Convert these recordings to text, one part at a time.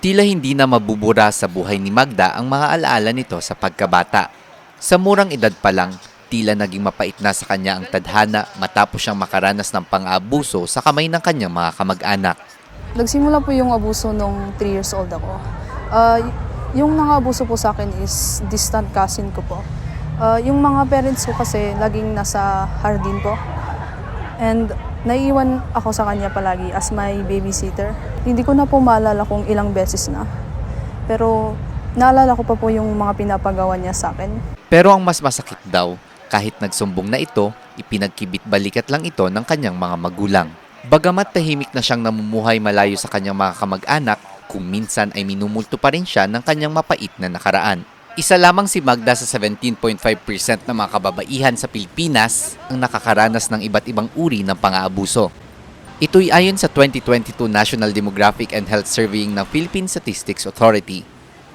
Tila hindi na mabubura sa buhay ni Magda ang mga alaala nito sa pagkabata. Sa murang edad pa lang, tila naging mapait na sa kanya ang tadhana matapos siyang makaranas ng pang-aabuso sa kamay ng kanyang mga kamag-anak. Nagsimula po yung abuso nung 3 years old ako. Y- yung nangabuso po sa akin is distant cousin ko po. Ah, yung mga parents ko kasi laging nasa hardin po. And naiiwan ako sa kanya palagi as my babysitter. Hindi ko na po maalala kung ilang beses na. Pero naalala ko pa po yung mga pinapagawa niya sa akin. Pero ang mas masakit daw, kahit nagsumbong na ito, ipinagkibit balikat lang ito ng kanyang mga magulang. Bagamat tahimik na siyang namumuhay malayo sa kanyang mga kamag-anak, kung minsan ay minumulto pa rin siya ng kanyang mapait na nakaraan. Isa lamang si Magda sa 17.5% ng mga kababaihan sa Pilipinas ang nakakaranas ng iba't ibang uri ng pang-aabuso. Ito'y ayon sa 2022 National Demographic and Health Surveying ng Philippine Statistics Authority.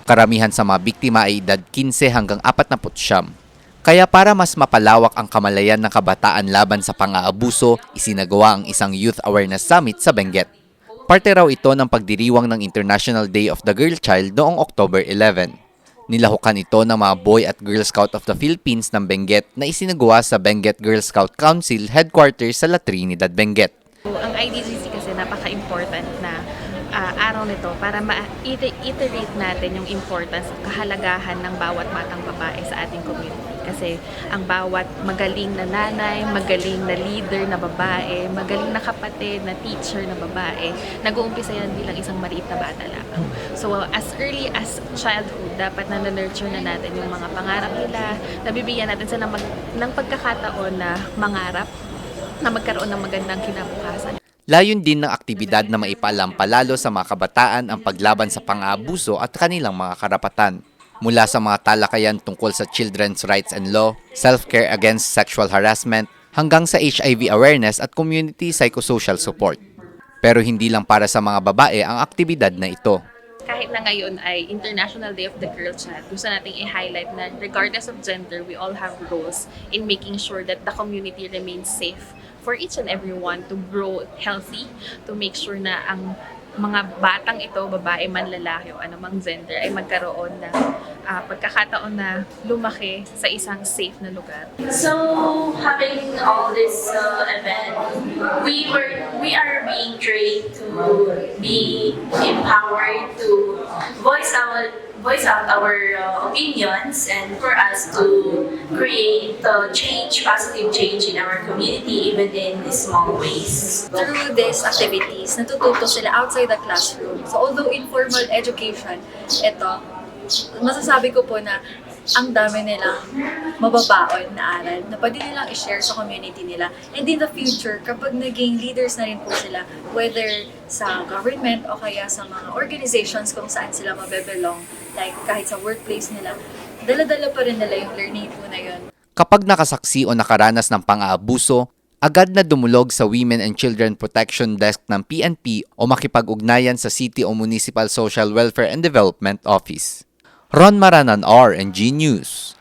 Karamihan sa mga biktima ay edad 15 hanggang 49. Kaya para mas mapalawak ang kamalayan ng kabataan laban sa pang-aabuso, isinagawa ang isang Youth Awareness Summit sa Benguet. Parte raw ito ng pagdiriwang ng International Day of the Girl Child noong October 11. Nilahukan ito ng mga Boy at Girl Scout of the Philippines ng Benguet na isinagawa sa Benguet Girl Scout Council headquarters sa La Trinidad, Benguet. Ang IDGC kasi napaka-important na ah, araw nito para ma-iterate natin yung importance at kahalagahan ng bawat batang babae sa ating community. Kasi ang bawat magaling na nanay, magaling na leader na babae, magaling na kapatid, na teacher na babae, nag-uumpisa yan bilang isang maliit na bata lamang. So as early as childhood, dapat na nurture na natin yung mga pangarap nila, nabibigyan natin sila ng, ng pagkakataon na mangarap, na magkaroon ng magandang kinabukasan. Layon din ng aktibidad na maipaalam palalo sa mga kabataan ang paglaban sa pang-aabuso at kanilang mga karapatan. Mula sa mga talakayan tungkol sa children's rights and law, self-care against sexual harassment, hanggang sa HIV awareness at community psychosocial support. Pero hindi lang para sa mga babae ang aktibidad na ito. Kahit na ngayon ay International Day of the Girl Child, gusto nating i-highlight na regardless of gender, we all have roles in making sure that the community remains safe for each and everyone to grow healthy, to make sure na ang mga batang ito, babae man lalaki o anumang gender, ay magkaroon ng ah, pagkakataon na lumaki sa isang safe na lugar. So having all this uh, event, we were we are being trained to be empowered to voice our voice out our uh, opinions and for us to create uh, change, positive change in our community, even in small ways. through these activities, natututo sila outside the classroom. So although informal education, ito, masasabi ko po na ang dami nilang mababaon na aral na pwede nilang i-share sa community nila. And in the future, kapag naging leaders na rin po sila, whether sa government o kaya sa mga organizations kung saan sila mabebelong, like kahit sa workplace nila, dala-dala pa rin nila yung learning po na yun. Kapag nakasaksi o nakaranas ng pang-aabuso, agad na dumulog sa Women and Children Protection Desk ng PNP o makipag-ugnayan sa City o Municipal Social Welfare and Development Office. Ron Maranan, RNG News.